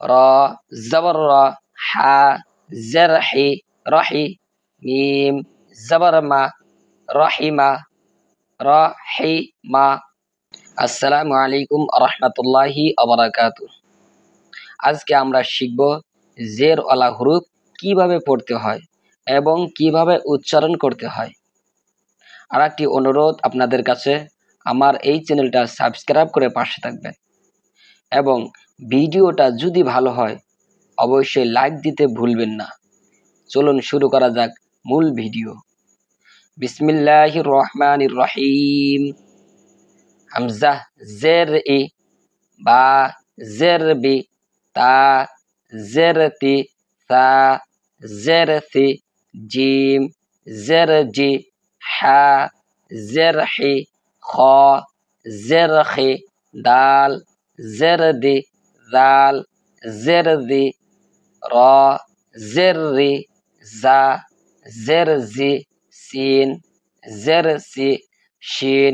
র জবর র হা জের হি রহি মিম জবর মা রহিমা রহিমা আসসালামু আলাইকুম রহমতুল্লাহি আবরাকাতু আজকে আমরা শিখব জের ওয়ালা হুরুফ কীভাবে পড়তে হয় এবং কীভাবে উচ্চারণ করতে হয়। আর একটি অনুরোধ আপনাদের কাছে, আমার এই চ্যানেলটা সাবস্ক্রাইব করে পাশে থাকবেন এবং ভিডিওটা যদি ভালো হয়, অবশ্যই লাইক দিতে ভুলবেন না। চলুন শুরু করা যাক মূল ভিডিও। বিসমিল্লাহ রহমান রহিম। হামজা, জের ই, বা, জের বি, তা, জের তি, সা, জের সি, জিম, জের জি, হা, জের হি, খ, জের খি দাল, জের দি দাল জের দি র জের রি জা জের জি সিন জের সি শিন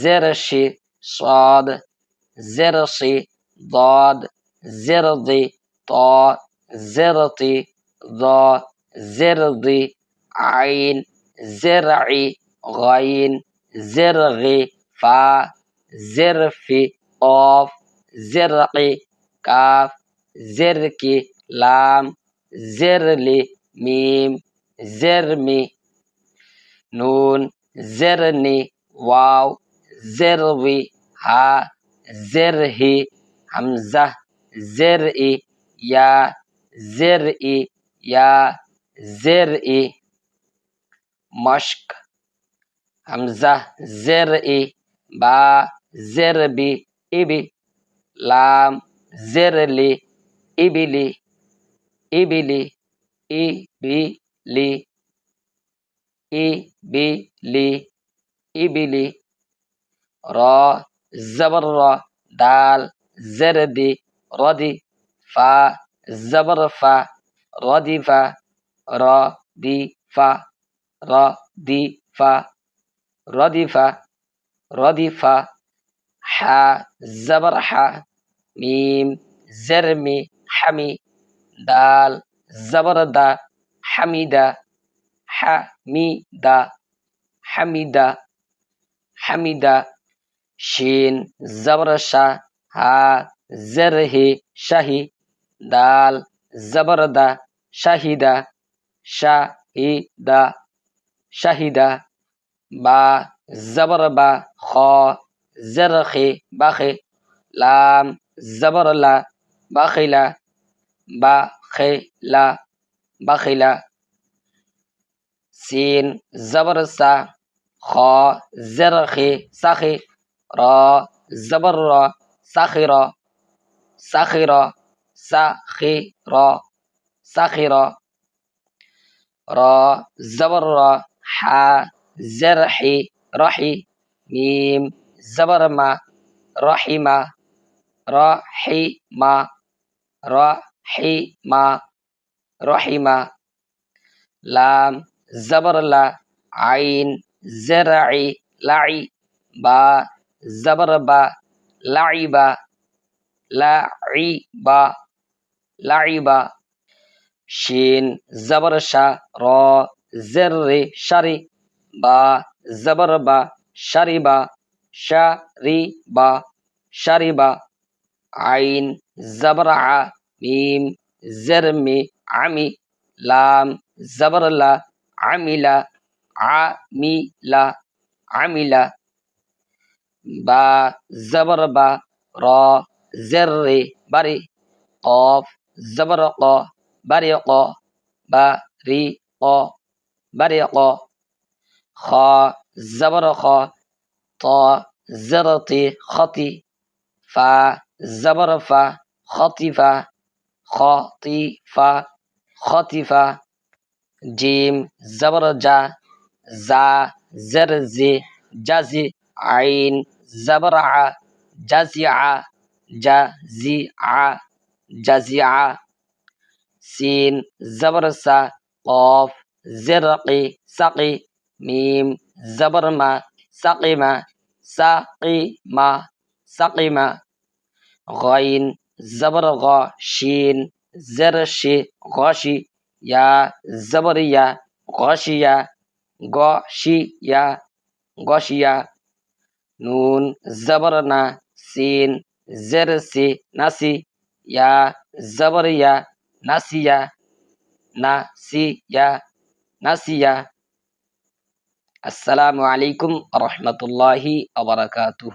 জের শি صاد জের সি ضاد জের দি ত জের তি দ জের দি আইন জের ই غين زرغي فا زرفي قاف زرقي কাফ জেরকি লাম জেরলি মিম জেরমি নুন জেরনি ওয়াও জেরবি হা জেরহি হামজা, জের ই ইয়া, জের ই ইয়া, জের ই মশক, হামজা, জের ই বা, জের বি ইবি লাম জেরলি ইবিলি ইবিলি ইবিলি ইবিলি ইবিলি র জবর র দাল জেরদি রদি ফা জবর ফা রদিফা র দি ফা র দি ফা রদিফা রদিফা হা জবর হা মিম, জেরমি, হামি, দাল, জবরদা, হামিদা হামিদা হামিদা হামিদা, শিন জবরশা হা, জেরহি, শাহি, দাল, জবরদা, শাহিদা শাহিদা শাহিদা, বা জবরবা খ, জেরখি, বাখে, লাম জবরলা বাখিলা বাখিলা বাখিলা সিন জবর সা খ জেরখি সাখি র জবর র সাখির সাখির সাখির সাখির র জবর র হা জেরহি রহি মিম জবর মা রহিমা রহিমা রহিমা রহিমা। লাম জবরলা আইন জেরাই লাই বা জবরবা লাইবা লাইবা লাইবা শিন জবরশা র জেররে শারি, বা জবরবা শারিবা শারিবা শারিবা আইন জবরা মিম জেরমি আমি লাম জবরলা আমিলা আমিলা আমিলা বা জবর বা র জের রে বারি কফ জবর ক বারি ক বা রি ক বারি ক খ জবর খ ত জেরতি খতি ফা জবর ফা খতিফা খতিফা খতিফা জিম জবর জা জা জের জি জাজি আইন জবর আ জাজি আ জাজি আ জাজি আ সিন জবর সা কফ জেরকি সাকি মিম জবর মা সাকিমা গাইন জবর গ শিন জের শি গশি ইয়া জবর ইয়া গশিয়া গশিয়া গশিয়া নুন জবর না সিন জের সি নাসি ইয়া জবর ইয়া নাসিয়া নাসিয়া নাসিয়া আসসালামু আলাইকুম রহমতুল্লাহি আবরাকাতুহ